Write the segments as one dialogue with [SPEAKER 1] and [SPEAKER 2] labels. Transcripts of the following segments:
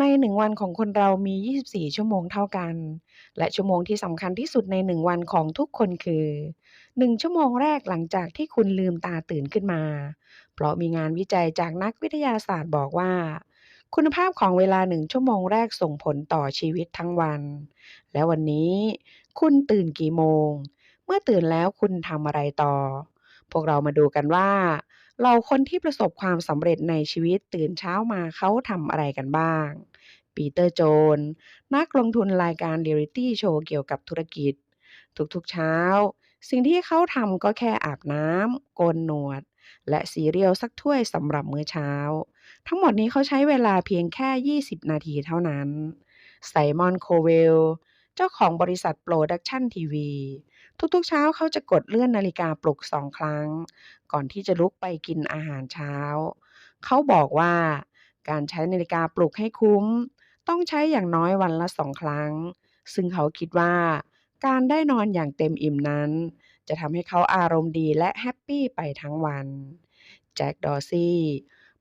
[SPEAKER 1] ใน1วันของคนเรามี 24 ชั่วโมงเท่ากัน และชั่วโมงที่สำคัญที่สุดใน1วันของทุกคนคือ 1 ชั่วโมงแรกหลังจากที่คุณลืมตาตื่นขึ้นมา เพราะมีงานวิจัยจากนักวิทยาศาสตร์บอกว่า คุณภาพของเวลา1ชั่วโมงแรกส่งผลต่อชีวิตทั้งวัน แล้ววันนี้ คุณตื่นกี่โมง เมื่อตื่นแล้วคุณทำอะไรต่อ พวกเรามาดูกันว่า เหล่าคนที่ประสบความสำเร็จในชีวิตตื่นเช้ามาเขาทำอะไรกันบ้าง ปีเตอร์โจน นักลงทุนรายการเรียลิตี้โชว์เกี่ยวกับธุรกิจ ทุกๆเช้า สิ่งที่เขาทำก็แค่อาบน้ำโกนหนวด และซีเรียลสักถ้วยสำหรับมื้อเช้า ทั้งหมดนี้เขาใช้เวลาเพียงแค่ 20 นาทีเท่านั้นไซมอนโคเวล เจ้าของบริษัทโปรดักชันทีวี ทุกๆ เช้าเขาจะกดเลื่อนนาฬิกาปลุก2ครั้ง ก่อนที่จะลุกไปกินอาหารเช้า เขาบอกว่าการใช้นาฬิกาปลุกให้คุ้ม ต้องใช้อย่างน้อยวันละ2ครั้ง ซึ่งเขาคิดว่า การได้นอนอย่างเต็มอิ่มนั้น จะทำให้เขาอารมณ์ดีและแฮปปี้ไปทั้งวัน แจ็คดอซีย์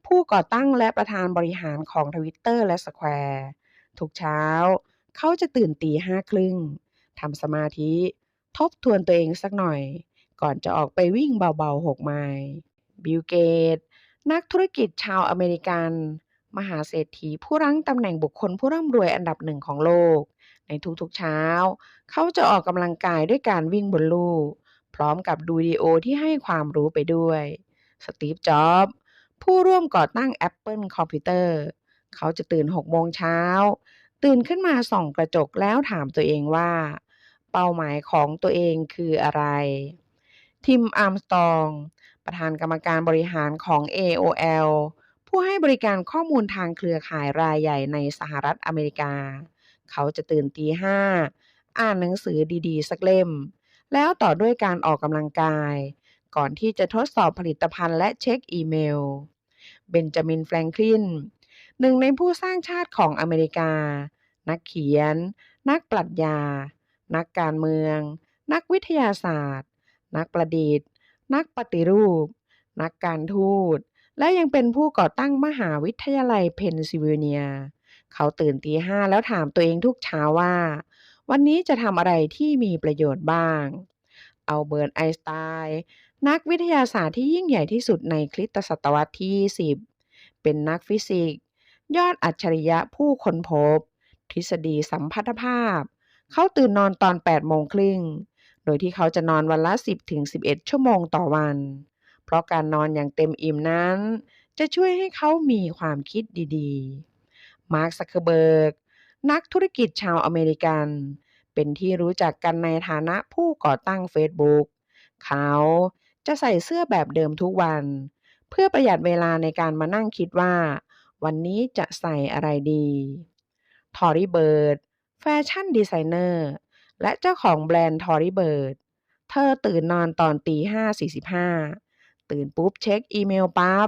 [SPEAKER 1] ผู้ก่อตั้งและประธานบริหารของ Twitter และ Square ทุกเช้า เขาจะตื่นตี5:30ทำสมาธิ ทบทวนตัวเองสักหน่อย ก่อนจะออกไปวิ่งเบาๆ 6 ไมล์บิลเกต์นักธุรกิจชาวอเมริกัน มหาเศรษฐีผู้รั้งตำแหน่งบุคคลผู้ร่ำรวยอันดับหนึ่งของโลก ในทุกๆเช้า เขาจะออกกำลังกายด้วยการวิ่งบนลู่พร้อมกับดูวิดีโอที่ให้ความรู้ไปด้วย สตีฟ จ็อบ ผู้ร่วมก่อตั้ง Apple คอมพิวเตอร์ เขาจะตื่น6โมงเช้า ตื่นขึ้นมาส่องกระจกแล้วถามตัวเองว่า เป้าหมายของตัวเองคืออะไร ทิม อาร์มสตอง ประธานกรรมการบริหารของ AOL ผู้ให้บริการข้อมูลทางเครือข่ายรายใหญ่ในสหรัฐอเมริกา เขาจะตื่นตี5อ่านหนังสือดีๆ สักเล่ม แล้วต่อด้วยการออกกำลังกาย ก่อนที่จะทดสอบผลิตภัณฑ์และเช็กอีเมล เบนจามิน แฟรงคลิน หนึ่งในผู้สร้างชาติของอเมริกา นักเขียน นักปรัชญา นักการเมือง นักวิทยาศาสตร์ นักประดิษฐ์ นักปฏิรูป นักการทูต และยังเป็นผู้ก่อตั้งมหาวิทยาลัยเพนซิลเวเนีย เขาตื่นตี5แล้วถามตัวเองทุกเช้าว่า วันนี้จะทำอะไรที่มีประโยชน์บ้าง เอัลเบิร์ตไอน์สไตน์นักวิทยาศาสตร์ที่ยิ่งใหญ่ที่สุดในคริสตศตวรรษที่ 20 เป็นนักฟิสิกส์ ยอดอัจฉริยะผู้ค้นพบ ทฤษฎีสัมพัทธภาพ เขาตื่นนอนตอน8โมงครึ่ง โดยที่เขาจะนอนวันละ 10-11 ชั่วโมงต่อวัน เพราะการนอนอย่างเต็มอิ่มนั้น จะช่วยให้เขามีความคิดดีๆ มาร์คซักเคเบิร์ก นักธุรกิจชาวอเมริกัน เป็นที่รู้จักกันในฐานะผู้ก่อตั้งเฟซบุ๊กเขาจะใส่เสื้อแบบเดิมทุกวัน เพื่อประหยัดเวลาในการมานั่งคิดว่า วันนี้จะใส่อะไรดี ทอรี่เบิร์ด ชั่นดีไซเนอร์ และเจ้าของแบรนด์ทอรี่เบิร์ด เธอตื่นนอนตอนตี5:45ตื่นปุ๊บเช็กอีเมลปั๊บ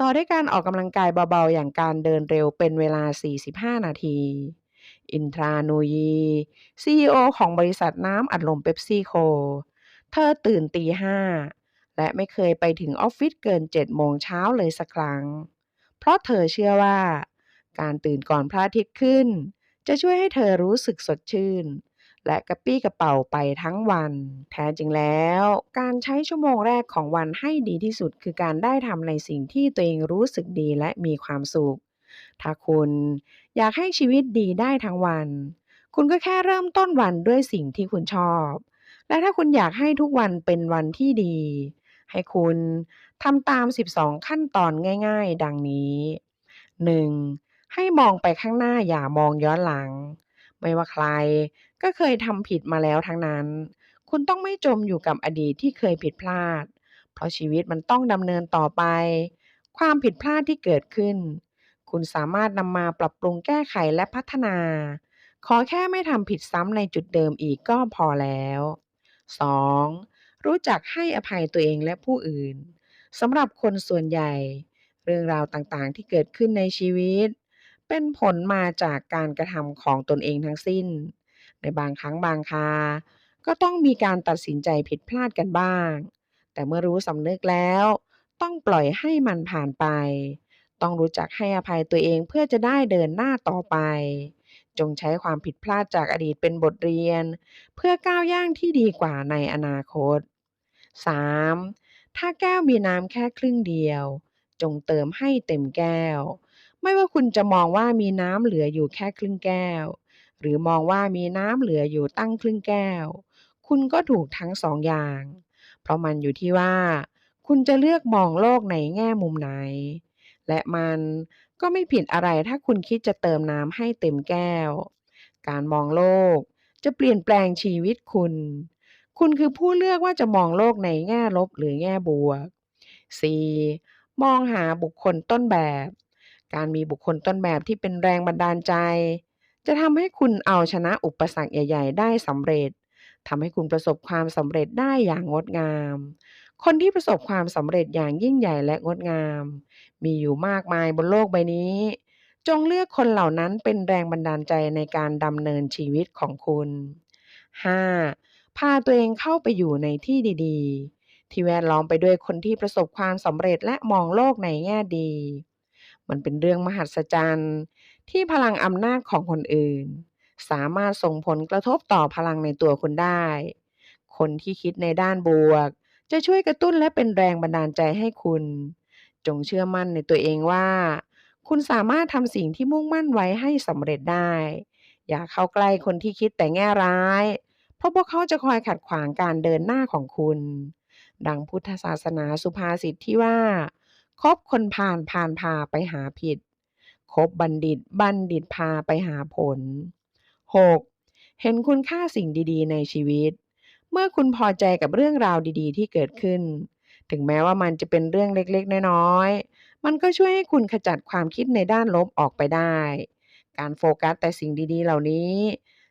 [SPEAKER 1] ต่อด้วยการออกกำลังกายเบาๆ อย่างการเดินเร็วเป็นเวลา 45 นาที อินทรานูยีซีอีโอของบริษัทน้ำอัดลมเป๊ปซี่โค เธอตื่นตี5และไม่เคยไปถึงออฟฟิศเกิน 7 โมงเช้าเลยสักครั้ง เพราะเธอเชื่อว่า การตื่นก่อนพระอาทิตย์ขึ้น จะช่วยให้เธอรู้สึกสดชื่น และกระปี้กระเปร่าไปทั้งวัน แท้จริงแล้ว การใช้ชั่วโมงแรกของวันให้ดีที่สุด คือการได้ทำในสิ่งที่ตัวเองรู้สึกดีและมีความสุข ถ้าคุณอยากให้ชีวิตดีได้ทั้งวัน คุณก็แค่เริ่มต้นวันด้วยสิ่งที่คุณชอบ และถ้าคุณอยากให้ทุกวันเป็นวันที่ดี ให้คุณทำตาม 12 ขั้นตอนง่าย ๆ ดังนี้ 1. ให้มองไปข้างหน้าอย่ามองย้อนหลัง ไม่ว่าใครก็เคยทำผิดมาแล้วทั้งนั้น คุณต้องไม่จมอยู่กับอดีตที่เคยผิดพลาด เพราะชีวิตมันต้องดำเนินต่อไป ความผิดพลาดที่เกิดขึ้น คุณสามารถนำมาปรับปรุงแก้ไขและพัฒนา ขอแค่ไม่ทำผิดซ้ำในจุดเดิมอีกก็พอแล้ว 2. รู้จักให้อภัยตัวเองและผู้อื่นสำหรับคนส่วนใหญ่ เรื่องราวต่างๆที่เกิดขึ้นในชีวิต เป็นผลมาจากการกระทำของตนเองทั้งสิ้น ในบางครั้งบางคา ก็ต้องมีการตัดสินใจผิดพลาดกันบ้าง แต่เมื่อรู้สำนึกแล้ว ต้องปล่อยให้มันผ่านไป ต้องรู้จักให้อภัยตัวเองเพื่อจะได้เดินหน้าต่อไป จงใช้ความผิดพลาดจากอดีตเป็นบทเรียน เพื่อก้าวย่างที่ดีกว่าในอนาคต 3. ถ้าแก้วมีน้ำแค่ครึ่งเดียว จงเติมให้เต็มแก้ว ไม่ว่าคุณจะมองว่ามีน้ำเหลืออยู่แค่ครึ่งแก้ว หรือมองว่ามีน้ำเหลืออยู่ตั้งครึ่งแก้ว คุณก็ถูกทั้งสองอย่าง เพราะมันอยู่ที่ว่า คุณจะเลือกมองโลกในแง่มุมไหน และมันก็ไม่ผิดอะไรถ้าคุณคิดจะเติมน้ำให้เต็มแก้ว การมองโลกจะเปลี่ยนแปลงชีวิตคุณ คุณคือผู้เลือกว่าจะมองโลกในแง่ลบหรือแง่บวก 4. มองหาบุคคลต้นแบบ การมีบุคคลต้นแบบที่เป็นแรงบันดาลใจ จะทำให้คุณเอาชนะอุปสรรคใหญ่ ๆ ได้สำเร็จทำให้คุณประสบความสำเร็จได้อย่างงดงาม คนที่ประสบความสำเร็จอย่างยิ่งใหญ่และงดงาม มีอยู่มากมายบนโลกใบนี้ จงเลือกคนเหล่านั้นเป็นแรงบันดาลใจในการดำเนินชีวิตของคุณ 5. พาตัวเองเข้าไปอยู่ในที่ดี ๆ ที่แวดล้อมไปด้วยคนที่ประสบความสำเร็จและมองโลกในแง่ดี มันเป็นเรื่องมหัศจรรย์ ที่พลังอำนาจของคนอื่น สามารถส่งผลกระทบต่อพลังในตัวคุณได้ คนที่คิดในด้านบวก จะช่วยกระตุ้นและเป็นแรงบันดาลใจให้คุณ จงเชื่อมั่นในตัวเองว่า คุณสามารถทำสิ่งที่มุ่งมั่นไว้ให้สำเร็จได้ อย่าเข้าใกล้คนที่คิดแต่แง่ร้าย เพราะพวกเขาจะคอยขัดขวางการเดินหน้าของคุณ ดังพุทธศาสนาสุภาษิตที่ว่า คบคนผ่านผ่านพาไปหาผิด คบบัณฑิตบัณฑิตพาไปหาผล 6. เห็นคุณค่าสิ่งดีๆ ในชีวิต เมื่อคุณพอใจกับเรื่องราวดีๆ ที่เกิดขึ้น ถึงแม้ว่ามันจะเป็นเรื่องเล็กๆ น้อยๆ มันก็ช่วยให้คุณขจัดความคิดในด้านลบออกไปได้ การโฟกัสแต่สิ่งดีๆ เหล่านี้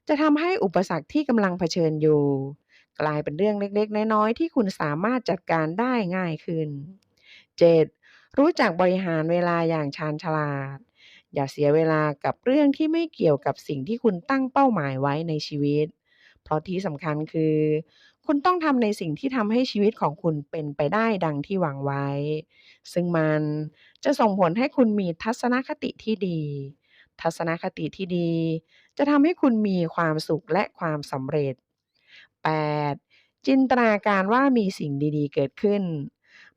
[SPEAKER 1] จะทำให้อุปสรรคที่กำลังเผชิญอยู่ กลายเป็นเรื่องเล็กๆ น้อยๆ ที่คุณสามารถจัดการได้ง่ายขึ้น 7. รู้จักบริหารเวลาอย่างชาญฉลาด อย่าเสียเวลากับเรื่องที่ไม่เกี่ยวกับสิ่งที่คุณตั้งเป้าหมายไว้ในชีวิต เพราะที่สำคัญคือ คุณต้องทำในสิ่งที่ทำให้ชีวิตของคุณเป็นไปได้ดังที่หวังไว้ ซึ่งมันจะส่งผลให้คุณมีทัศนคติที่ดี ทัศนคติที่ดี จะทำให้คุณมีความสุขและความสำเร็จ 8. จินตนาการว่ามีสิ่งดีๆ เกิดขึ้น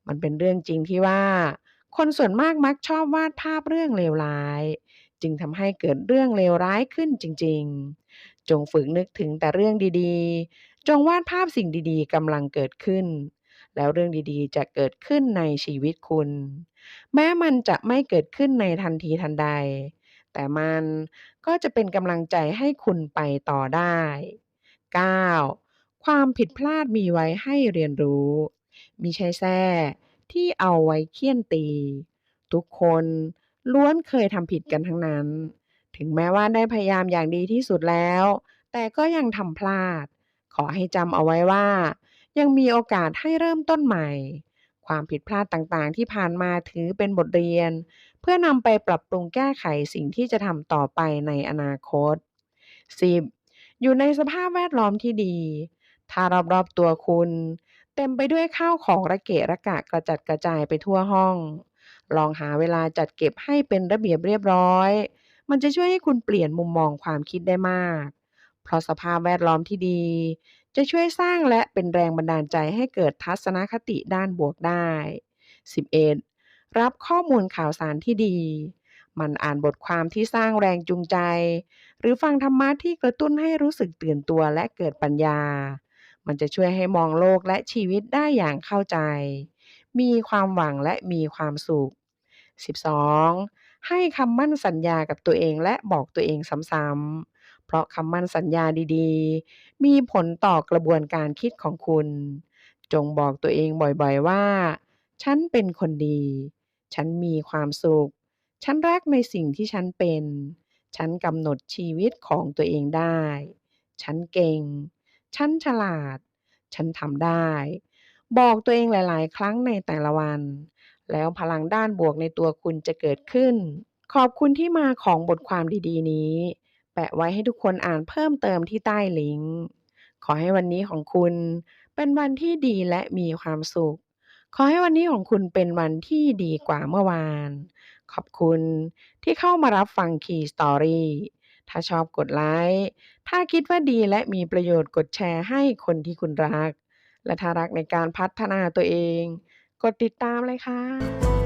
[SPEAKER 1] มันเป็นเรื่องจริงที่ว่า คนส่วนมากมักชอบวาดภาพเรื่องเลวร้าย จึงทำให้เกิดเรื่องเลวร้ายขึ้นจริง ๆ จงฝึกนึกถึงแต่เรื่องดีๆ จงวาดภาพสิ่งดีๆกำลังเกิดขึ้น แล้วเรื่องดีๆ จะเกิดขึ้นในชีวิตคุณ แม้มันจะไม่เกิดขึ้นในทันทีทันใด แต่มันก็จะเป็นกำลังใจให้คุณไปต่อได้ 9. ความผิดพลาดมีไว้ให้เรียนรู้มิใช่แส้ ที่เอาไว้เคี่ยนตี ทุกคนล้วนเคยทำผิดกันทั้งนั้น ถึงแม้ว่าได้พยายามอย่างดีที่สุดแล้ว แต่ก็ยังทำพลาด ขอให้จำเอาไว้ว่า ยังมีโอกาสให้เริ่มต้นใหม่ ความผิดพลาดต่างๆ ที่ผ่านมาถือเป็นบทเรียน เพื่อนำไปปรับปรุงแก้ไขสิ่งที่จะทำต่อไปในอนาคต 10. อยู่ในสภาพแวดล้อมที่ดี ถ้ารอบๆตัวคุณ เต็มไปด้วยข้าวของระเกะระกะกระจัดกระจายไปทั่วห้อง ลองหาเวลาจัดเก็บให้เป็นระเบียบเรียบร้อย มันจะช่วยให้คุณเปลี่ยนมุมมองความคิดได้มาก เพราะสภาพแวดล้อมที่ดี จะช่วยสร้างและเป็นแรงบันดาลใจให้เกิดทัศนคติด้านบวกได้ 11. รับข้อมูลข่าวสารที่ดี มันอ่านบทความที่สร้างแรงจูงใจ หรือฟังธรรมะที่กระตุ้นให้รู้สึกตื่นตัวและเกิดปัญญา มันจะช่วยให้มองโลกและชีวิตได้อย่างเข้าใจ มีความหวังและมีความสุข 12. ให้คำมั่นสัญญากับตัวเองและบอกตัวเองซ้ำๆ เพราะคำมั่นสัญญาดีๆ มีผลต่อกระบวนการคิดของคุณ จงบอกตัวเองบ่อยๆว่า ฉันเป็นคนดี ฉันมีความสุข ฉันรักในสิ่งที่ฉันเป็น ฉันกำหนดชีวิตของตัวเองได้ ฉันเก่ง ฉันฉลาด ฉันทำได้ บอกตัวเองหลาย ๆ ครั้งในแต่ละวัน แล้วพลังด้านบวกในตัวคุณจะเกิดขึ้น ขอบคุณที่มาของบทความดีๆ นี้ แปะไว้ให้ทุกคนอ่านเพิ่มเติมที่ใต้ลิงก์ ขอให้วันนี้ของคุณ เป็นวันที่ดีและมีความสุข ขอให้วันนี้ของคุณเป็นวันที่ดีกว่าเมื่อวาน ขอบคุณที่เข้ามารับฟัง Key Story ถ้าชอบกดไลค์ ถ้าคิดว่าดีและมีประโยชน์กดแชร์ให้คนที่คุณรัก และถ้ารักในการพัฒนาตัวเอง กดติดตามเลยค่ะ